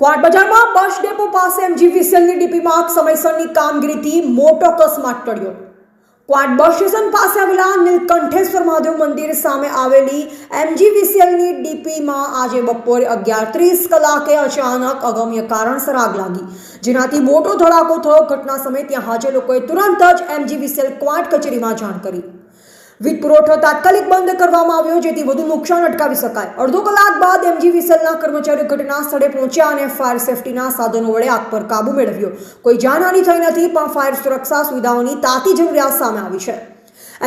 Quad બજારમાં bus depot પાસે એમજીવીસીએલની DP માર્ગ સમયસરની કામગીરીથી મોટો અકસ્માત ટળ્યો. ક્વાડ બસ સ્ટેશન પાસે આવેલા નીલકંઠેશ્વર મહાદેવ મંદિર સામે આવેલી એમજીવીસીએલની ડીપીમાં આજે બપોરે અગિયાર ત્રીસ કલાકે અચાનક અગમ્ય કારણસર આગ લાગી. જેનાથી મોટો ધડાકો થયો. ઘટના સમયે ત્યાં હાજર લોકોએ તુરંત જ એમજીવીસીએલ ક્વાડ કચેરીમાં જાણ કરી. વીજ પુરવઠો તાત્કાલિક બંધ કરવામાં આવ્યો, જેથી વધુ નુકસાન અટકાવી શકાય. અડધો કલાક બાદ એમજીવીસીએલના કર્મચારીઓ ઘટના સ્થળે પહોંચ્યા અને ફાયર સેફટીના સાધનો વડે આગ પર કાબુ મેળવ્યો. કોઈ જાનહાની થઈ નથી, પણ ફાયર સુરક્ષા સુવિધાઓની તાતી જરૂરિયાત સામે આવી છે.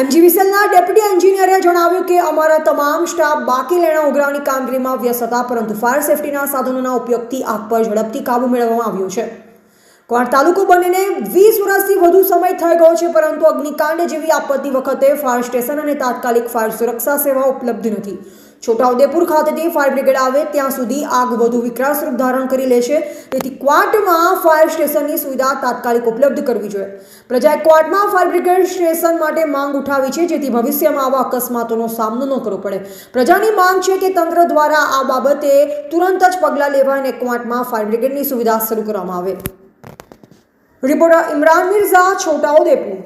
એમજીવીસીએલના ડેપ્યુટી એન્જિનિયરે જણાવ્યું કે અમારા તમામ સ્ટાફ બાકી લેણા ઉઘરાવની કામગીરીમાં વ્યસ્ત હતા, પરંતુ ફાયર સેફટીના સાધનોના ઉપયોગથી આગ પર ઝડપથી કાબુ મેળવવામાં આવ્યો છે. ક્વાડ તાલુકો બનીને વીસ વર્ષથી વધુ સમય થઈ ગયો છે, પરંતુ અગ્નિકાંડ જેવી આપત્તિ વખતે ફાયર સ્ટેશન અને તાત્કાલિક ફાયર સુરક્ષા સેવા ઉપલબ્ધ નથી. છોટાઉદેપુર ખાતેથી ફાયર બ્રિગેડ આવે ત્યાં સુધી આગ વધુ વિકરાળ રૂપ ધારણ કરી લે છે. તેથી ક્વાટમાં ફાયર સ્ટેશનની સુવિધા તાત્કાલિક ઉપલબ્ધ કરવી જોઈએ. પ્રજાએ ક્વાટમાં ફાયર બ્રિગેડ સ્ટેશન માટે માંગ ઉઠાવી છે, જેથી ભવિષ્યમાં આવા અકસ્માતોનો સામનો ન કરવો પડે. પ્રજાની માંગ છે કે તંત્ર દ્વારા આ બાબતે તુરંત જ પગલાં લેવા અને ક્વાટમાં ફાયર બ્રિગેડની સુવિધા શરૂ કરવામાં આવે. રિપોર્ટર ઇમરાન મિર્ઝા છોટાઉદેપુર